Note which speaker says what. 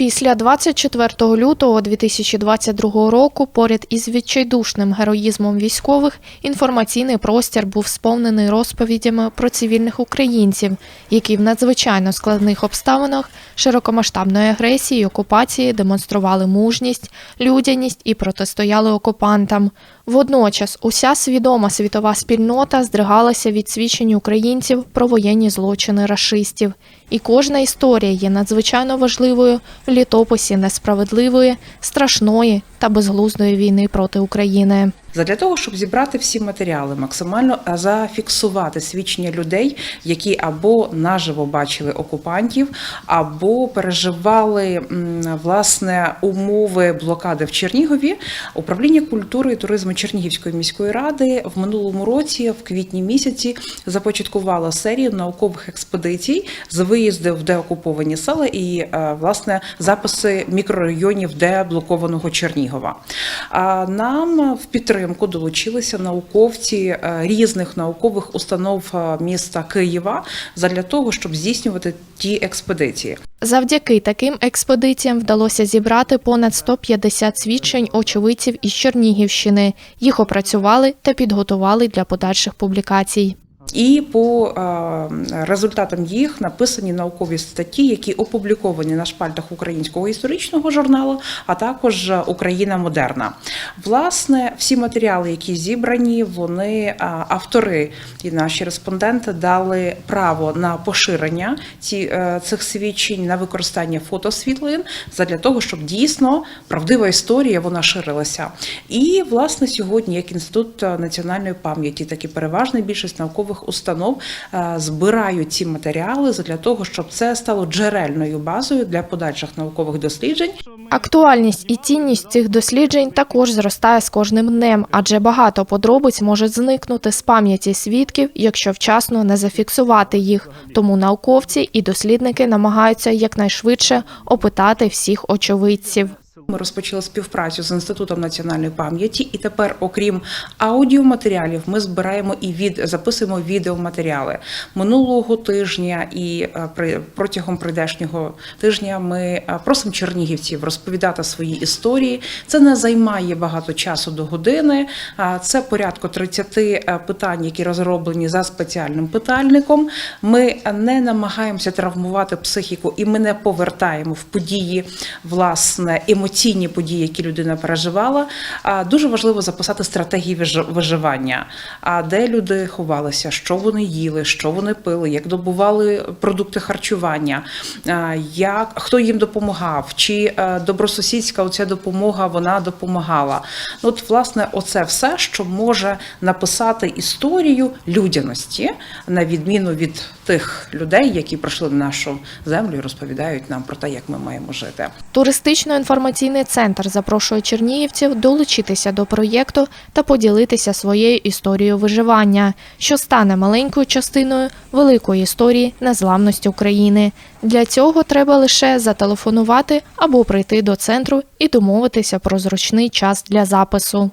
Speaker 1: Після 24 лютого 2022 року, поряд із відчайдушним героїзмом військових, інформаційний простір був сповнений розповідями про цивільних українців, які в надзвичайно складних обставинах широкомасштабної агресії й окупації демонстрували мужність, людяність і протистояли окупантам. Водночас уся свідома світова спільнота здригалася від свідчень українців про воєнні злочини рашистів. І кожна історія є надзвичайно важливою літописі несправедливої, страшної та безглуздої війни проти України.
Speaker 2: Задля того, щоб зібрати всі матеріали, максимально зафіксувати свідчення людей, які або наживо бачили окупантів, або переживали власне умови блокади в Чернігові. Управління культури і туризму Чернігівської міської ради в минулому році, в квітні місяці, започаткувало серію наукових експедицій з виїздів в деокуповані села і е, власне записи мікрорайонів деблокованого Чернігова. Нам в підтримку долучилися науковці е, різних наукових установ е, міста Києва задля того, щоб здійснювати ті експедиції.
Speaker 1: Завдяки таким експедиціям вдалося зібрати понад 150 свідчень очевидців із Чернігівщини. Їх опрацювали та підготували для подальших публікацій.
Speaker 2: І по е, результатам їх написані наукові статті, які опубліковані на шпальтах українського історичного журналу, а також Україна модерна. Власне, всі матеріали, які зібрані, вони е, автори і наші респонденти дали право на поширення ці, е, цих свідчень на використання фотосвітлин задля того, щоб дійсно правдива історія вона ширилася. І власне сьогодні, як інститут національної пам'яті, так і переважна більшість наукових установ е, збирають ці матеріали для того, щоб це стало джерельною базою для подальших наукових досліджень.
Speaker 1: Актуальність і цінність цих досліджень також зростає з кожним днем, адже багато подробиць може зникнути з пам'яті свідків, якщо вчасно не зафіксувати їх. Тому науковці і дослідники намагаються якнайшвидше опитати всіх очевидців.
Speaker 2: Ми розпочали співпрацю з інститутом національної пам'яті, і тепер, окрім аудіоматеріалів, ми збираємо і від записуємо відеоматеріали минулого тижня і е, при протягом прийдешнього тижня ми е, просимо чернігівців розповідати свої історії. Це не займає багато часу до години. Це порядку 30 е, питань, які розроблені за спеціальним питальником. Ми не намагаємося травмувати психіку, і ми не повертаємо в події власне емоційні події, які людина переживала. Дуже важливо записати стратегії виживання. А де люди ховалися, що вони їли, що вони пили, як добували продукти харчування, як хто їм допомагав, чи е, добросусідська оця допомога вона допомагала. Ну, От, власне, оце все, що може написати історію людяності, на відміну від тих людей, які прийшли на нашу землю і розповідають нам про те, як ми маємо жити.
Speaker 1: Туристично-інформаційний центр запрошує чернігівців долучитися до проєкту та поділитися своєю історією виживання, що стане маленькою частиною великої історії незламності України. Для цього треба лише зателефонувати або прийти до центру і домовитися про зручний час для запису.